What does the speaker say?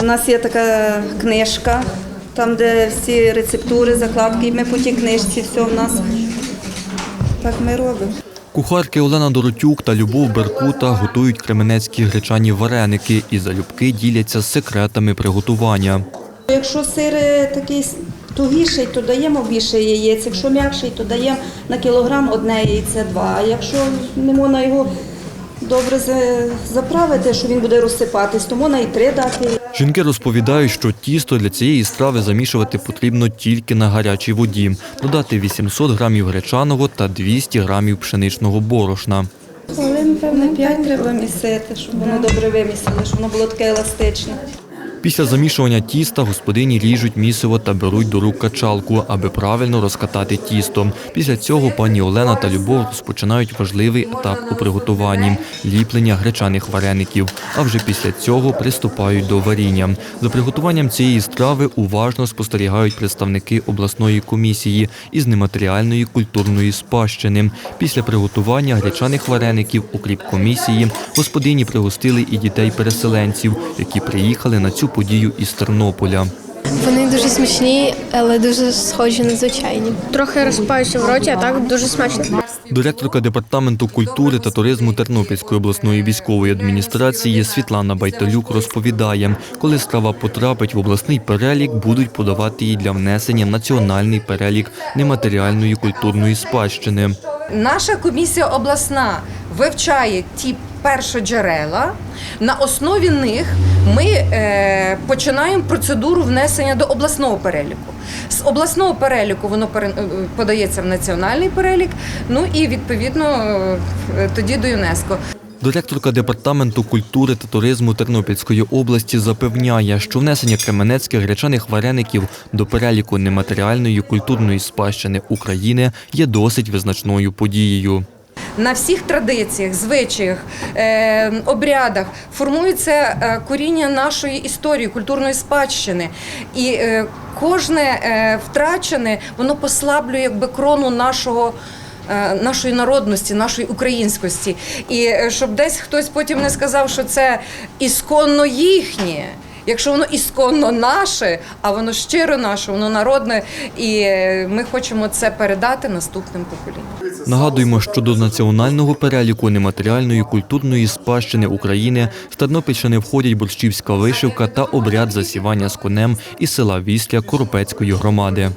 У нас є така книжка, там, де всі рецептури, закладки, і ми по тій книжці все в нас. Так ми робимо. Кухарки Олена Доротюк та Любов Беркута готують кременецькі гречані вареники і залюбки діляться секретами приготування. Якщо сир е, такий тугіший, то даємо більше яєць. Якщо м'якший, то даємо на кілограм одне яйце два. А якщо не можна його добре заправити, що він буде розсипатись, тому на і три дати. Жінки розповідають, що тісто для цієї страви замішувати потрібно тільки на гарячій воді, додати 800 грамів гречаного та 200 грамів пшеничного борошна. Хвилин, певно, п'ять треба місити, щоб воно добре вимісило, щоб воно було таке еластичне. Після замішування тіста господині ріжуть місиво та беруть до рук качалку, аби правильно розкатати тісто. Після цього пані Олена та Любов розпочинають важливий етап у приготуванні ліплення гречаних вареників. А вже після цього приступають до варіння. За приготуванням цієї страви уважно спостерігають представники обласної комісії із нематеріальної культурної спадщини. Після приготування гречаних вареників, окріп комісії, господині пригостили і дітей-переселенців, які приїхали на цю подію із Тернополя. Вони дуже смачні, але дуже схожі на звичайні. Трохи розпаються в роті, а так дуже смачно. Директорка департаменту культури та туризму Тернопільської обласної військової адміністрації Світлана Байталюк розповідає, коли страва потрапить в обласний перелік, будуть подавати її для внесення в національний перелік нематеріальної культурної спадщини. Наша комісія обласна вивчає ті першоджерела. На основі них ми е, починаємо процедуру внесення до обласного переліку. З обласного переліку воно е, подається в національний перелік. Ну і відповідно е, тоді до ЮНЕСКО. Директорка департаменту культури та туризму Тернопільської області запевняє, що внесення кременецьких гречаних вареників до переліку нематеріальної культурної спадщини України є досить визначною подією. На всіх традиціях, звичаях, е, обрядах формується е, коріння нашої історії, культурної спадщини. І е, кожне втрачене воно послаблює якби крону нашого. Нашої народності, нашої українськості, і щоб десь хтось потім не сказав, що це ісконно їхнє. Якщо воно ісконно наше, а воно щиро наше, воно народне, і е, ми хочемо це передати наступним поколінням. Нагадуємо, що до національного переліку нематеріальної культурної спадщини України з Тернопільщини входять борщівська вишивка та обряд засівання з конем із села Вісля Коропецької громади.